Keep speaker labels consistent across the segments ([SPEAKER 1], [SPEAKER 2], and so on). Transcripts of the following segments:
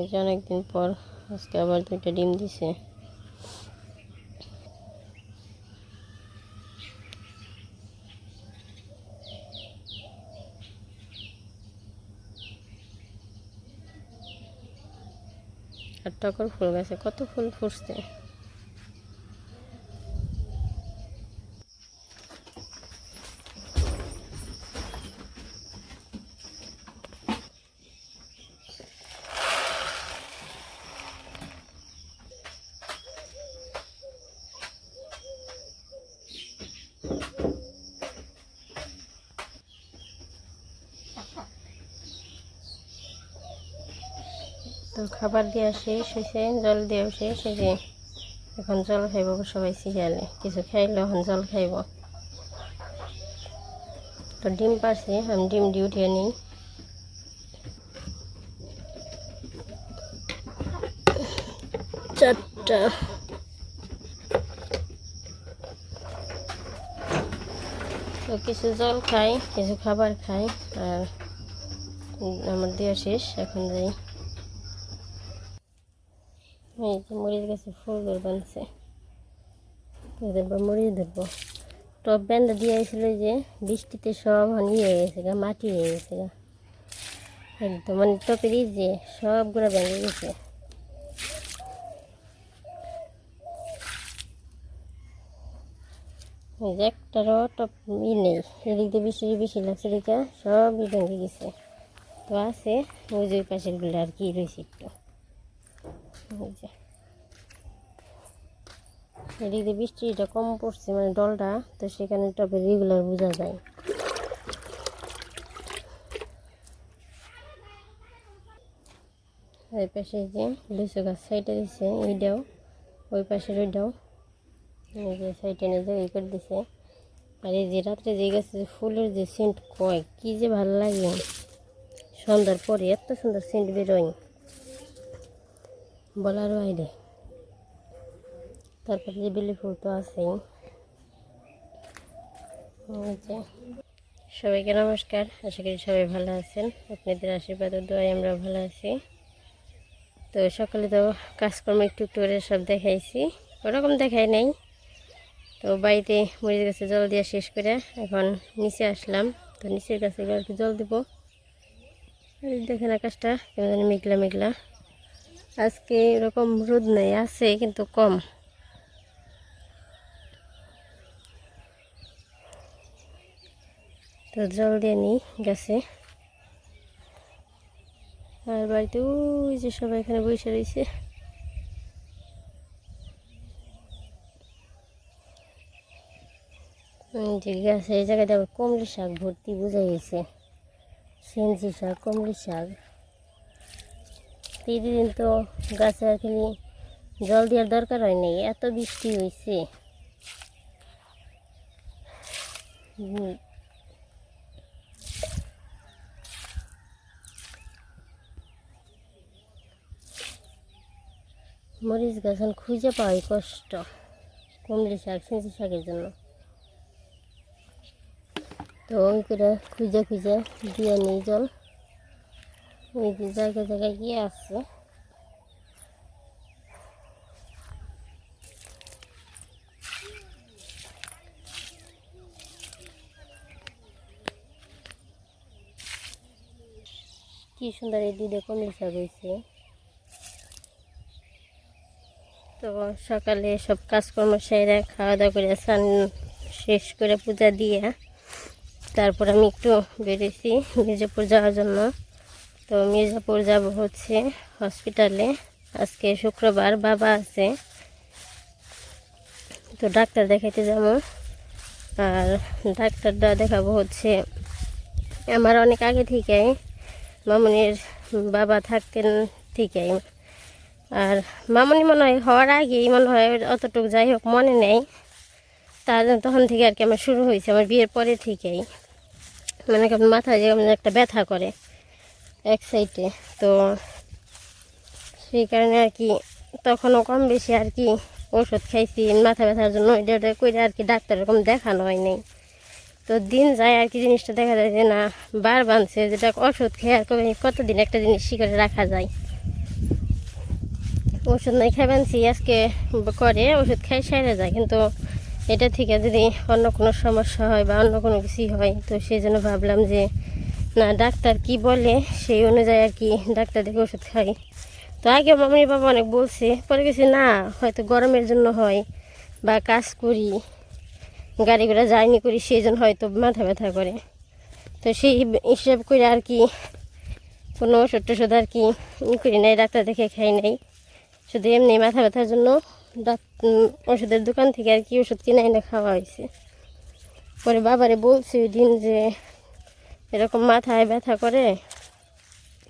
[SPEAKER 1] এই যে অনেকদিন পর আজকে আবার দুইটা ডিম দিছে। আর টকর ফুল গেছে কত ফুল ফুটছে তো খাবার দেওয়া শেষ হয়েছে জল দেওয়া শেষ হয়েছে এখন জল খাইব সবাই সিরিয়ালে, কিছু খাইলে এখন জল খাইব। তো ডিম পারছি, আমি ডিম দিয়ে উঠিয়ে নিই। চারটা। তো কিছু জল খাই, কিছু খাবার খাই, আর আমার দেওয়া শেষ, এখন যাই। এই যে মরিচ গাছে ফুল বের বানছে। মরিচ ধরবো। টপ ব্যান্ডা দিয়ে আসছিল যে বৃষ্টিতে সব হানি হয়ে গেছে গা, মাটি হয়ে গেছে গা। একদম মানে টপের যে সবগুলো ভেঙে গেছে। একটারও টপ ই নেই, এদিক দিয়ে বেশি বেশি লাগছে দিকে সবই ভেঙে গেছে। তো আছে, ওই যে ওই পাশেরগুলো আর কি রয়েছে একটু। এদিক দিয়ে বৃষ্টিটা কম পড়ছে মানে ডলটা, তো সেখানে টপে রেগুলার বোঝা যায়। ওই পাশে যে লিচু গাছ সাইডে দিছে, এইটাও, ওই পাশের ওইটাও, এই যে সাইডে নিয়ে যে এই করে দিছে। আর এই যে রাত্রে যে গাছে যে ফুলের যে সেন্ট কয়, কি যে ভালো লাগে। সন্ধ্যার পরে এত সুন্দর সেন্ট বেরোয়। বলার বাইরে তারপরে যে বেলি ফুল তো আছেই। সবাইকে নমস্কার। আশা করি সবাই ভালো আছেন। আপনাদের আশীর্বাদ দোয়াই আমরা ভালো আছি। তো সকালে তো কাজকর্ম একটু একটু করে সব দেখাইছি। ওরকম দেখাই নাই। তো বাড়িতে মরিচ গাছে জল দেওয়া শেষ করে এখন নিচে আসলাম। তো নিচের গিয়ে আর কি জল দিব। দেখেন আকাশটা কেমন মেঘলা মেঘলা। আজকে এরকম রোদ নেই, আছে কিন্তু কম। তো জল দিয়ে নিই, গেছে। আর বাড়িতে ওই যে সবাই এখানে বসে রয়েছে। যে গাছে, এই জায়গাটা আবার কমলি শাক ভর্তি বোঝা গেছে। সেঞ্চি শাক, কমলি শাক। প্রতিদিন তো গাছে খালি জল দেওয়ার দরকার হয় নাই, এত বৃষ্টি হয়েছে মরিচ গাছ এখন খুঁজে পাওয়াই কষ্ট, কুমড়ি শাক সিঁচি শাকের জন্য। তো ওই করে খুঁজে খুঁজে দিয়ে নিই জল। এই যে জায়গায় জায়গায় গিয়ে আসছে কি সুন্দর এই দুধে কমলি শাক তো সকালে সব কাজকর্ম সেরে খাওয়া দাওয়া করে স্নান শেষ করে পূজা দিয়ে তারপর আমি একটু বেরিয়েছি মির্জাপুর যাওয়ার জন্য। তো মির্জাপুর যাব হচ্ছে হসপিটালে। আজকে শুক্রবার বাবা আছে। তো ডাক্তার দেখাইতে যাব। আর ডাক্তারটা দেখাবো হচ্ছে আমার অনেক আগে থেকেই মামনির বাবা থাকতেন থেকেই। আর মামনি মনে হয় হওয়ার আগেই মনে হয় অতটুকু যাই হোক মনে নেই। তার তখন থেকে আর কি আমার শুরু হয়েছে, আমার বিয়ের পরে থেকেই। মানে মাথায় যেমন একটা ব্যথা করে। এক সাইডে। তো সেই কারণে আর কি তখনও কম বেশি আর কি ওষুধ খাইছি, মাথা ব্যথার জন্য। ওইটা ওটা করে আর কি ডাক্তার এরকম দেখানো হয় নাই। তো দিন যায় আর কি জিনিসটা দেখা যায় যে না, বার বানছে যেটা ওষুধ খেয়ে আর কবে- কতদিন একটা জিনিস শিকারে রাখা যায়। ওষুধ নাই খাই বানছি, আজকে করে ওষুধ খাই সেরে যায়। কিন্তু এটা থেকে যদি অন্য কোনো সমস্যা হয় বা অন্য কোনো কিছুই হয়, তো সেই জন্য ভাবলাম যে না, ডাক্তার কি বলে সেই অনুযায়ী আর কি ডাক্তার দেখে ওষুধ খাই। তো আগে মামনি বাবা অনেক বলছে, পরে গেছি না, হয়তো গরমের জন্য হয় বা কাজ করি, গাড়ি ঘোড়া যায়নি করি, সেই জন্য হয়তো মাথা ব্যথা করে। তো সেই হিসেব করে আর কি কোনো ওষুধ টষুধ আর কি ই করি নাই, ডাক্তার দেখে খাই নাই। শুধু এমনি মাথা ব্যথার জন্য ওষুধের দোকান থেকে আর কি ওষুধ কিনে এনে খাওয়া হয়েছে। পরে বাবারে বলছি ওই দিন যে এরকম মাথায় ব্যথা করে,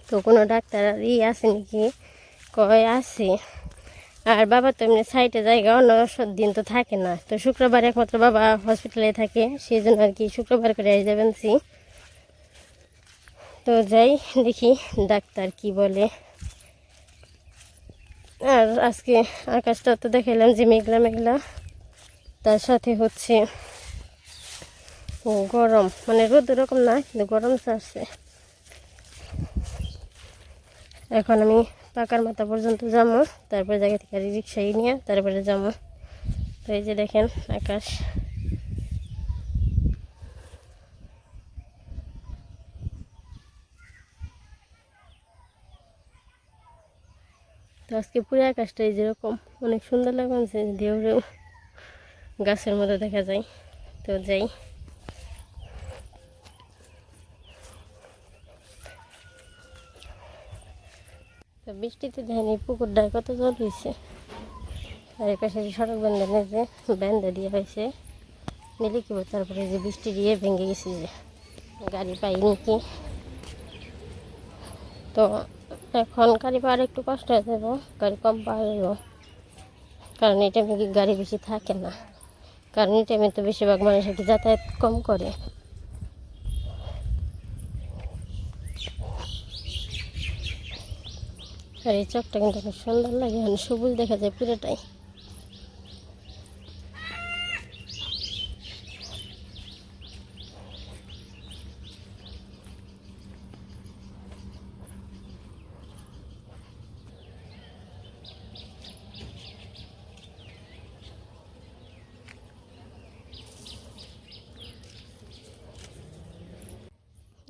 [SPEAKER 1] তো কোনো ডাক্তার আর ই আছে নাকি কয় আছে আর বাবা তো এমনি সাইডে জায়গা, অন্য দিন তো থাকে না। তো শুক্রবার একমাত্র বাবা হসপিটালে থাকে সেই জন্য আর কি শুক্রবার করে এসে যাবেন সি তো যাই, দেখি ডাক্তার কি বলে। আর আজকে আকাশটা তো দেখাইলাম যে মেঘলা মেঘলা, তার সাথে হচ্ছে ও গরম মানে রোদ ওরকম না, কিন্তু গরম আসছে এখন আমি পাকার মাথা পর্যন্ত যাব, তারপরে জায়গা থেকে রিক্সাই নিয়ে তারপরে যাব। তো এই যে দেখেন আকাশ। তো আজকে পুরো আকাশটা এই যেরকম, অনেক সুন্দর লাগছে দেউরেও গাছের মধ্যে দেখা যায়। তো যাই। তো বৃষ্টিতে দেখেনি পুকুরটায় কত জল হয়েছে? আর পাশে যে সড়ক বান্ধা যে, বান্ধা দিয়ে হয়েছে নিলে কি তারপরে যে বৃষ্টি দিয়ে ভেঙে গেছে যে, গাড়ি পাইনি কি? তো এখন গাড়ি পাওয়ার একটু কষ্ট হয়ে যাব, গাড়ি কম পাওয়া যাব। কারণ এই টাইমে গাড়ি বেশি থাকে না? কারণ এই টাইমে তো বেশিরভাগ মানুষ আর কি যাতায়াত কম করে। আর এই চকটা কিন্তু খুব সুন্দর লাগে মানে সবুজ দেখা যায় পুরোটাই।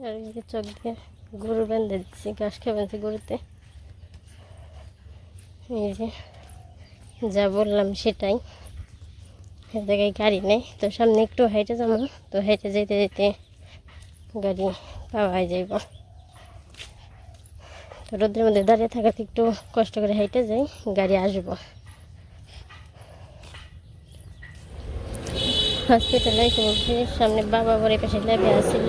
[SPEAKER 1] আর চক দিয়ে গরু বেঁধে দিচ্ছি, ঘাস খেয়ে বেঁধেছি গরুতে। এই যে, যা বললাম সেটাই। জায়গায় গাড়ি নেই, তো সামনে একটু হেঁটে যাব। তো হেঁটে যেতে যেতে গাড়ি পাওয়া যাইব। তো রোদের মধ্যে দাঁড়িয়ে থাকাতে একটু কষ্ট করে হেঁটে যাই, গাড়ি আসব। হসপিটালে সামনে বাবা বাড়ির পাশে ল্যাবে আসছিল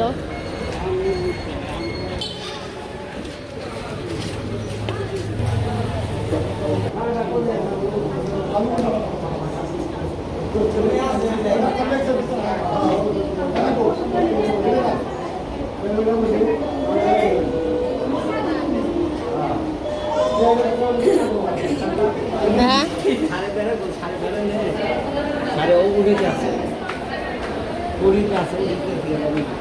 [SPEAKER 1] 네?
[SPEAKER 2] 잘해 배라고 잘해 배라네
[SPEAKER 1] 잘해 오고 계지 않습니까? 우리 가서 이렇게 되어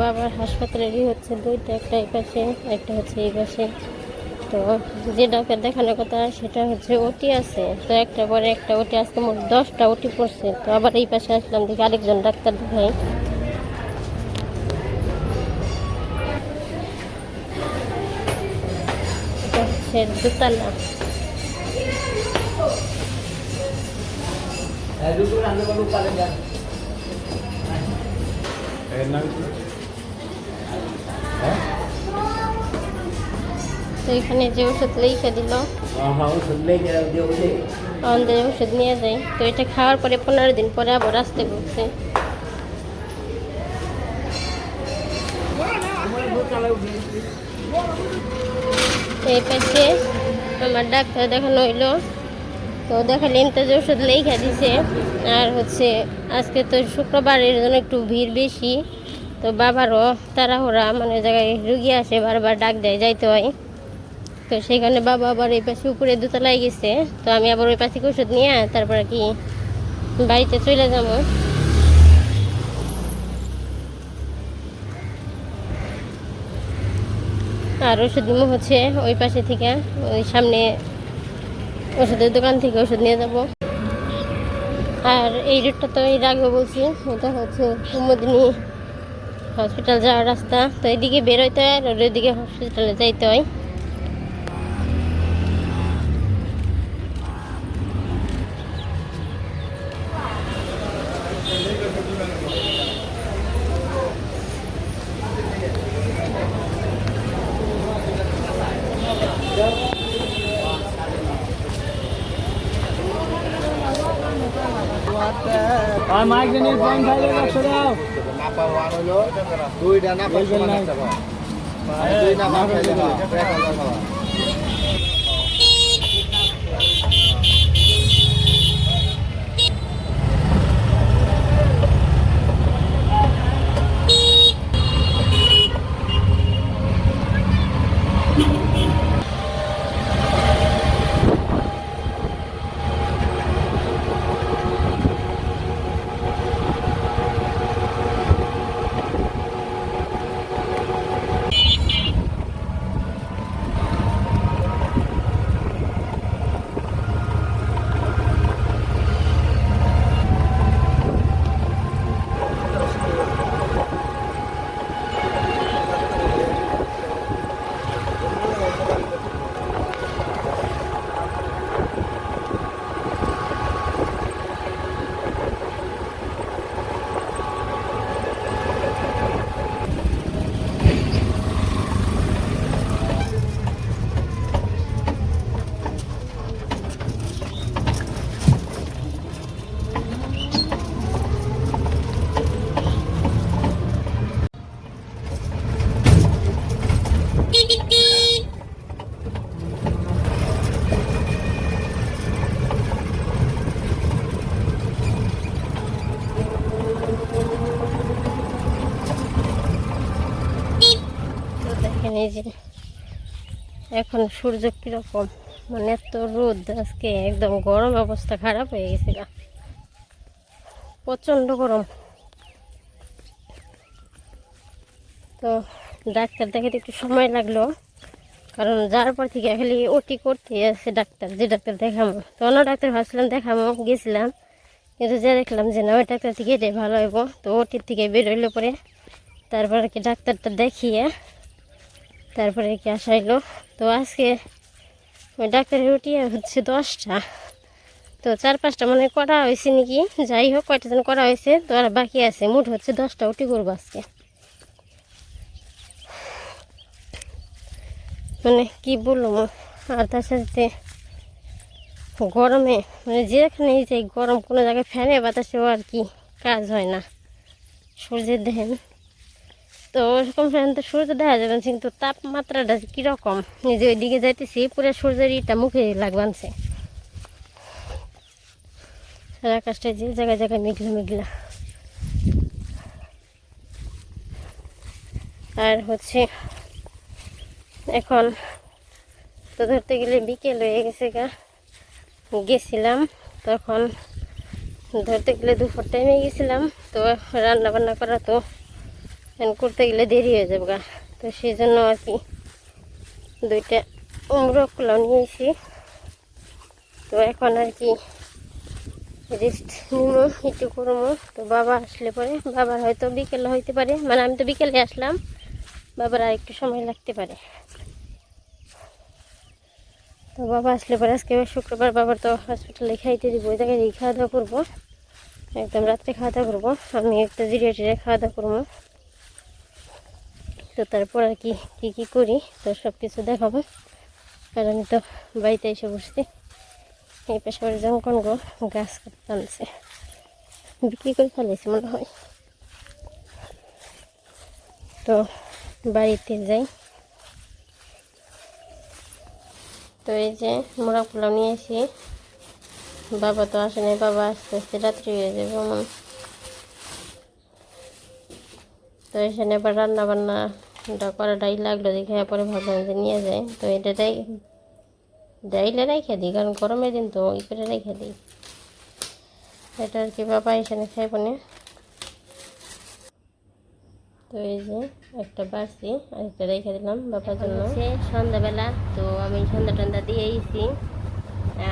[SPEAKER 1] বাবার হাসপাতালেরই হচ্ছে দুইটা একটা এই পাশে একটা হচ্ছে এই পাশে। তো যে ডাক্তার দেখানোর কথা সেটা হচ্ছে ওটি আছে। তো একটা পরে একটা ওটি আজকে মোট দশটা ওটি পড়ছে। তো আবার এই পাশে আসলাম দেখি আরেকজন ডাক্তার দেখাই। এটা হচ্ছে দোতলা।
[SPEAKER 2] রান্না করব পারে যান
[SPEAKER 1] তো এখানে যে ওষুধ লিখে দিল।
[SPEAKER 2] হ্যাঁ ওষুধ
[SPEAKER 1] আমাদের নিয়ে যাই। তো এটা খাওয়ার পরে পনেরো দিন পরে আবার আসতে বলছে। এই পাশে আমার ডাক্তার দেখানো হইল। তো দেখালে ইন্তাজ ওষুধ লেখা দিছে। আর হচ্ছে আজকে তো শুক্রবারের জন্য একটু ভিড় বেশি। তো বাবারও তাড়াহুড়া মানে জায়গায় রুগী আসে, বারবার ডাক দেয়, যাইতে হয়। তো সেখানে বাবা আবার এই পাশে উপরে দোতলায় গেছে। তো আমি আবার ওই পাশে ওষুধ নিয়ে তারপরে কি বাড়িতে চলে যাব। আর ওষুধ নিমো হচ্ছে ওই পাশে থেকে, ওই সামনে ওষুধের দোকান থেকে ওষুধ নিয়ে যাব। আর এই রুটটা তো এর আগে বলছি এটা হচ্ছে কুমুদিনী হসপিটাল যাওয়ার রাস্তা। তো এদিকে বেরোইতে হয় আর ওইদিকে হসপিটালে যাইতে হয়।
[SPEAKER 2] আর মাইগ্রেনের পয়েন্ট খাইলে একশো দাও
[SPEAKER 3] হলো দুইটা
[SPEAKER 2] না।
[SPEAKER 3] একটা পাওয়া। দুই নাপা খাইলে না, হাজার খাওয়া।
[SPEAKER 1] তো দেখেন এই যে এখন সূর্য কীরকম? মানে এত রোদ, আজকে একদম গরম অবস্থা, খারাপ হয়ে গেছে গা। প্রচণ্ড গরম। তো ডাক্তার দেখাতে একটু সময় লাগল, কারণ যার পর থেকে খালি ওটি করতে আছে ডাক্তার, যে ডাক্তার দেখাবো। তো অন্য ডাক্তার ভাবছিলাম দেখাবো, গেছিলাম। কিন্তু যে দেখলাম যে না, ওই ডাক্তার থেকে এটাই ভালো হইব। তো ওটির থেকে বেরোইলে পরে। তারপরে কি ডাক্তারটা দেখিয়ে তারপরে কি আসা হইল? তো আজকে ওই ডাক্তারের রুটি হচ্ছে দশটা। তো চার পাঁচটা মানে করা হয়েছে নাকি? যাই হোক, কয়টা জন করা হয়েছে। তো আর বাকি আছে, মোট হচ্ছে দশটা। উটি করব আজকে। মানে কি বলব? আর তার সাথে গরমে মানে যেখানে যে গরম কোনো জায়গায় ফ্যানে বাতাসেও আর কি কাজ হয় না। সূর্যের দেখেন তো ওরকম ফ্যান তো সূর্য দেখা যাবে কিন্তু তাপমাত্রাটা কীরকম? নিজে ওইদিকে যাইতেছি, পুরো সূর্যের ইটা মুখে লাগবানছে আকাশটা যে জায়গায় জায়গায় মেঘলা মেঘলা। আর হচ্ছে, এখন তো ধরতে গেলে বিকেল হয়ে গেছে গা। গেছিলাম, তখন ধরতে গেলে দুপুর টাইমে গেছিলাম, তো রান্না বান্না করা তো করতে গেলে দেরি হয়ে যাবে গা। তো সেই জন্য আর কি দুইটা উমরকলাও নিয়েছি। তো এখন আর কি রেস্ট নিবো, একটু করব। তো বাবা আসলে পরে, বাবার হয়তো বিকেলে হইতে পারে। মানে আমি তো বিকেলে আসলাম, বাবার আর একটু সময় লাগতে পারে। তো বাবা আসলে পরে আজকে শুক্রবার, বাবার তো হসপিটালে খাইতে দিব, ওই জায়গায় খাওয়া দাওয়া করব। একদম রাত্রে খাওয়া দাওয়া করব। আমি একটা জিরিয়ে টিরিয়ে খাওয়া দাওয়া করব। তো তারপর আর কি, কী কী করি? তো সব কিছু দেখাবো। কারণ আমি তো বাড়িতে এসে বসছি। এই পাশে বাড়ি যেমন কোন গাছ কাটতে আনছে। বিক্রি করে ফেলেছি মনে হয়। তো বাড়িতে যাই। তো এই যে মোড়া পোলাও নিয়ে এসি, বাবা তো আসে নাই, বাবা আস্তে আস্তে রাত্রি হয়ে যাবে আমার তো এখানে এবার রান্না বান্নাটা করাটাই লাগল দেখে পরে ভাবলাম যে নিয়ে যায় তো এটা দেয় ডাইলে রেখে দিই কারণ গরমের দিন তো ই করে রেখে দিই। এটা আর কি বাবা এখানে খাইব না তো এই যে একটা বাড়ছি আর একটা রেখে দিলাম বাবার জন্য। সন্ধ্যাবেলা তো আমি সন্ধ্যা টন্ধা দিয়ে এসেছি।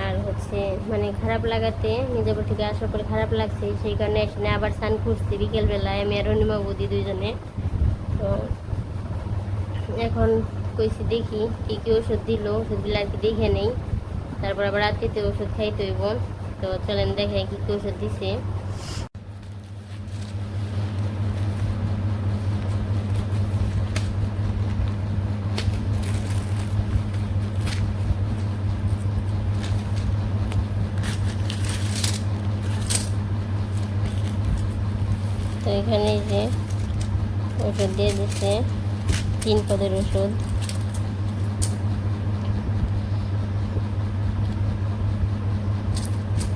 [SPEAKER 1] আর হচ্ছে মানে খারাপ লাগাতে নিজের থেকে আসার পরে খারাপ লাগছে সেই কারণে এখানে আবার স্নান করছি বিকেলবেলায় আমি আর অনিমা বৌদি দুইজনে। তো এখন কইছি, দেখি কি কি ওষুধ দিল, ওষুধগুলো আর কি দেখে নেই। তারপর আবার রাত্রিতে ওষুধ খাইতে হইব। তো চলেন দেখে কি কি ওষুধ দিছে। তো এখানে যে ওষুধ দিয়ে দিচ্ছে তিন পদের ওষুধ।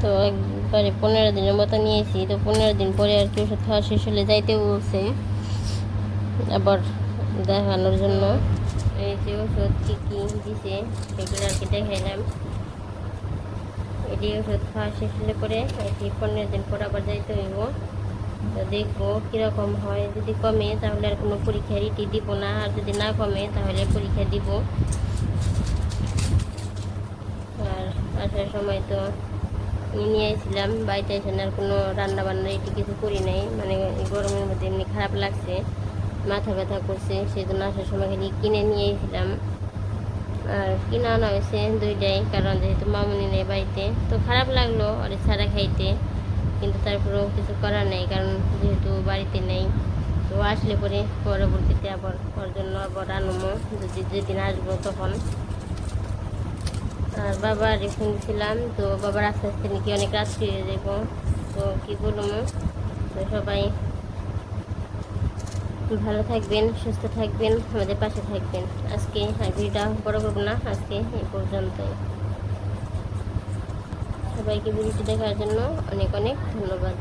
[SPEAKER 1] তো একবারে পনেরো দিনের মতো নিয়েছি, তো পনেরো দিন পরে আর কি ওষুধ খাওয়া শেষ হলে যাইতে বলছে। আবার দেখানোর জন্য। এই যে ওষুধ কী কী দিছে, সেগুলো আর কি দেখাইলাম। এটি ওষুধ খাওয়া শেষ হলে পরে কি পনেরো দিন পর আবার যাইতে হইব। তো দেখব কীরকম হয়। যদি কমে, তাহলে আর কোনো পরীক্ষা ইটি দিব না। আর যদি না কমে, তাহলে পরীক্ষা দিব। আর আসার সময় তো নিয়ে এসেছিলাম বাড়িতে এসে আর কোনো রান্না বান্না এটি কিছু করি নাই। মানে গরমের মধ্যে এমনি খারাপ লাগছে, মাথা ব্যথা করছে সেই জন্য আসার সময় খালি কিনে নিয়ে এসেছিলাম আর কিনে আনা হয়েছে দুইটাই। কারণ যেহেতু মামুনি নেই বাড়িতে, তো খারাপ লাগল। আর ছাড়া খাইতে কিন্তু তারপরেও কিছু করার নেই, কারণ যেহেতু বাড়িতে নেই। তো আসলে পরে, পরবর্তীতে আবার ওর জন্য আবার আনব যদি যেদিন আসব তখন। আর বাবার ফোন ছিলাম, তো বাবার আস্তে আস্তে নাকি অনেক রাত হয়ে যাব তো কী বলব? তো সবাই ভালো থাকবেন, সুস্থ থাকবেন, আমাদের পাশে থাকবেন। আজকে ভিডিওটা বড় করব না, আজকে এই পর্যন্তই। সবাইকে ভিডিওটি দেখার জন্য অনেক অনেক ধন্যবাদ।